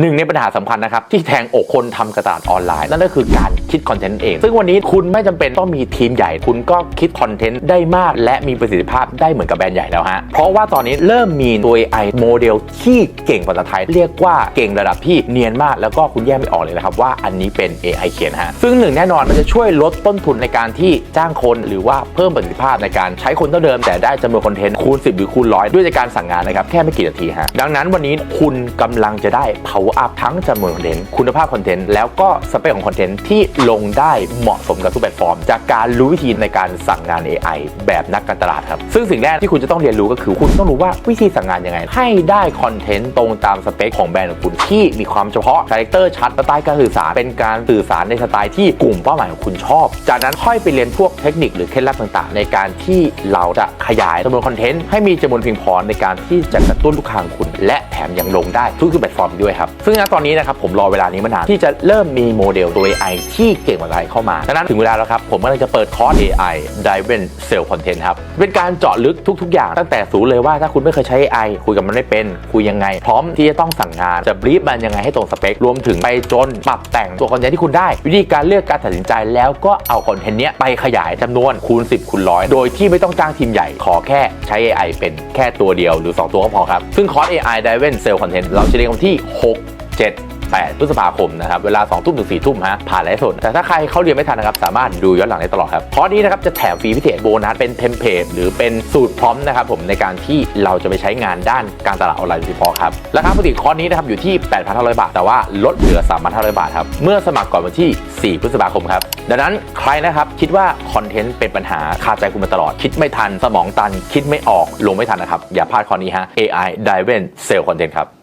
หนึ่งในปัญหาสำคัญนะครับที่แทงอกคนทำกระดาษออนไลน์นั่นก็คือการ คิดคอนเทนต์เอง ซึ่งวันนี้คุณไม่จำเป็นต้องมีทีมใหญ่ คุณก็คิดคอนเทนต์ได้มาก และมีประสิทธิภาพได้เหมือนกับแบรนด์ใหญ่แล้วฮะ เพราะว่าตอนนี้เริ่มมีตัว AI โมเดลที่เก่งภาษาไทย เรียกว่าเก่งระดับที่เนียนมาก แล้วก็คุณแยกไม่ออกเลยนะครับว่าอันนี้เป็น AI เขียนฮะ ซึ่งหนึ่งแน่นอนมันจะช่วยลดต้นทุนในการที่จ้างคนหรือว่าเพิ่มประสิทธิภาพในการใช้คนเท่าเดิม แต่ได้จำนวนคอนเทนต์คูณ 10 หรือคูณร้อยด้วยการสั่งงานนะครับแค่ไม่กี่นาทีฮะดังนั้นวันนี้คุณกำลังจะได้ power up ทั้งจำนวนคอนเทนต์คุณภาพคอนเทนต์แล้วก็สเปคของคอนเทนต์ที่ลงได้เหมาะสมกับทุกแพลตฟอร์ม จากการรู้วิธีในการสั่งงาน AI แบบนักการตลาดครับ ซึ่งสิ่งแรกที่คุณจะต้องเรียนรู้ก็คือคุณต้องรู้ว่าวิธีสั่งงานยังไง ให้ได้คอนเทนต์ตรงตามสเปคของแบรนด์ของคุณที่มีความเฉพาะคาแรคเตอร์ชัดสไตล์การสื่อสารเป็นการสื่อสารในสไตล์ที่กลุ่มเป้าหมายของคุณชอบ จากนั้นค่อยไปเรียนพวกเทคนิคหรือเคล็ดลับต่างๆ ในการที่เราจะขยายจำนวนคอนเทนต์ให้มีจำนวนเพียงพอในการที่จะกระตุ้นลูกค้าของคุณ และแถมยังลงได้ทุกๆแพลตฟอร์มด้วยครับซึ่งณตอนนี้นะครับผมรอเวลานี้มานานที่จะเริ่มมีโมเดลตัว AI ที่เก่งกว่าใครเข้ามาดังนั้นถึงเวลาแล้วครับ ผมกำลังจะเปิดคอร์ส AI Driven Sales Content ครับ เป็นการเจาะลึกทุก ๆ อย่างตั้งแต่ศูนย์เลยว่าถ้าคุณไม่เคยใช้ AI คุยกับมันไม่เป็น คุยยังไง พร้อมที่จะต้องสั่งงานจะบรีฟมันยังไงให้ตรงสเปค รวมถึงไปจนปรับแต่งตัวคอนเทนต์ที่คุณได้ วิธีการเลือกการตัดสินใจแล้วก็เอาคอนเทนต์เนี้ยไปขยายจำนวนคูณ 10คูณร้อยโดยที่ไม่ต้องจ้างทีมใหญ่ขอแค่ใช้ AI เป็นแค่ตัวเดียวหรือ 2 ตัวก็พอครับซึ่งคอร์ส AI Driven Sales Content เราจะเรียนกันที่ 6 7 8 พฤษภาคมนะครับเวลา 2 ทุ่มถึง 4 ทุ่มฮะผ่านไลฟ์สดแต่ถ้าใครเข้าเรียนไม่ทันนะครับสามารถดูย้อนหลังได้ตลอดครับคอร์สนี้นะครับจะแถมฟรีพิเศษโบนัสเป็นเทมเพลตหรือเป็นสูตรพร้อมนะครับผมในการที่เราจะไปใช้งานด้านการตลาดออนไลน์โดยเฉพาะครับราคาปกติคอร์สนี้นะครับอยู่ที่ 8,500 บาท แต่ว่าลดเหลือ 3,500 บาทครับเมื่อสมัครก่อนวันที่ 4 พฤษภาคมครับดังนั้นใครนะครับคิดว่าคอนเทนต์เป็นปัญหาคาใจคุณมาตลอด คิดไม่ทันสมองตัน คิดไม่ออกลงไม่ทันนะครับอย่าพลาดคอร์สนี้ฮะ AI Driven Sales Content ครับ